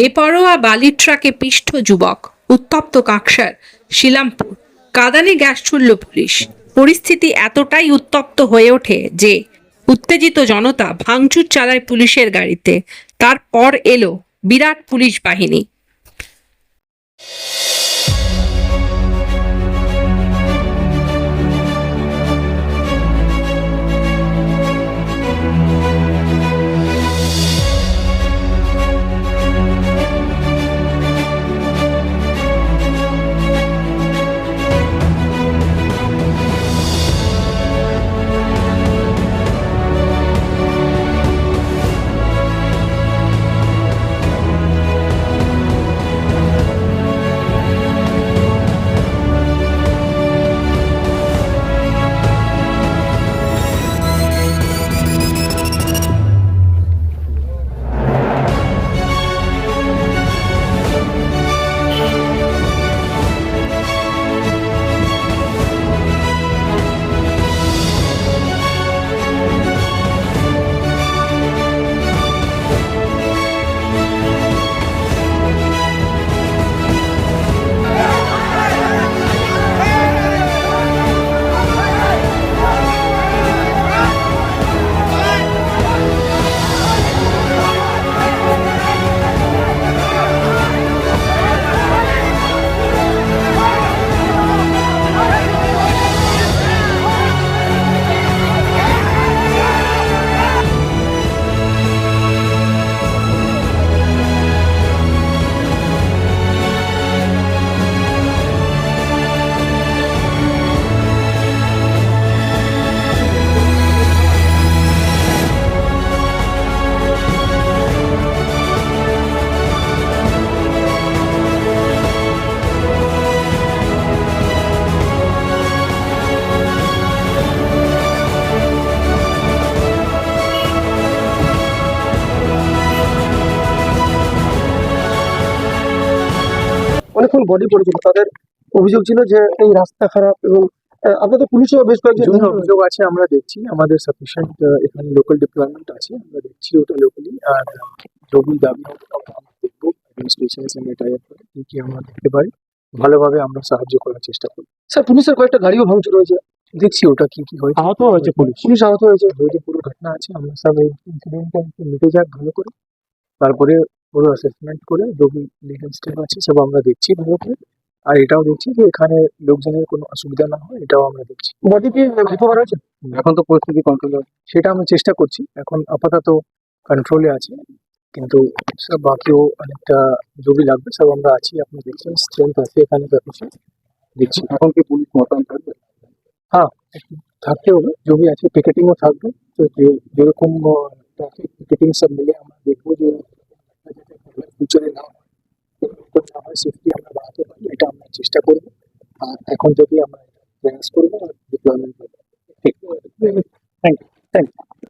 বেপরোয়া বালির ট্রাকে পিষ্ট যুবক, উত্তপ্ত কাকসার, শিলামপুর। কাদানে গ্যাস ছুড়ল পুলিশ। পরিস্থিতি এতটাই উত্তপ্ত হয়ে ওঠে যে উত্তেজিত জনতা ভাঙচুর চালায় পুলিশের গাড়িতে। তারপর এলো বিরাট পুলিশ বাহিনী। অনেকক্ষণ বডি পড়েছিল তাদের অভিযোগ ছিল যে এই রাস্তা খারাপ এবং আপনাদের পুলিশও বেশ কয়েকজন অভিযোগ আছে আমরা দেখছি। আমাদের সাফিসিয়েন্ট এখানে লোকাল ডিপ্লয়মেন্ট আছে আমরা দেখছি ওটা লোকালি আর যদি দাবি দেখব। অ্যাডমিনিস্ট্রেশনের সঙ্গে টাই আপ করে কি কি আমরা দেখতে পারি। ভালোভাবে আমরা সাহায্য করার চেষ্টা করি স্যার পুলিশের কয়েকটা গাড়িও ভাঙচুর হয়েছে। দেখছি ওটা কি কি হয়েছে। আহত হয়েছে পুলিশ। পুলিশ আহত হয়েছে। যদি পুরো ঘটনা আছে। আমরা সব এই ইনসিডেন্টটা একটু মিটে যাক ভালো করে। তারপরে পুরো অ্যাসেসমেন্ট করে যদি লিগাল স্টেপ আছে সব আমরা দেখছি ভালো করে আর এটাও দেখছি যে এখানে লোকজনের কোনো অসুবিধা না হয় এটাও আমরা দেখছি। বডি কি রিকভার হয়েছে এখন তো পরিস্থিতি কন্ট্রোল সেটা আমি চেষ্টা করছি এখন আপাতত কন্ট্রোলে আছে। কিন্তু সব বাকিও অনেকটা জবি লাগবে সব আমরা আছি আপনি দেখছেন স্ট্রেংথ আছে এখানে সফিসিয়েন্ট দেখছি। এখন কি পুলিশ মোতায়েন থাকবে? হ্যাঁ থাকতে হবে জবি আছে পিকেটিংও থাকবে। তো যেরকম ট্রাফিক পিকেটিং সব মিলে আমরা ফিউচারে না হয় এরকম না হয় সেফটি আমরা বাড়াতে পারি এটা আমরা চেষ্টা করব আর এখন থেকে আমরা এটা প্রয়াস করব আর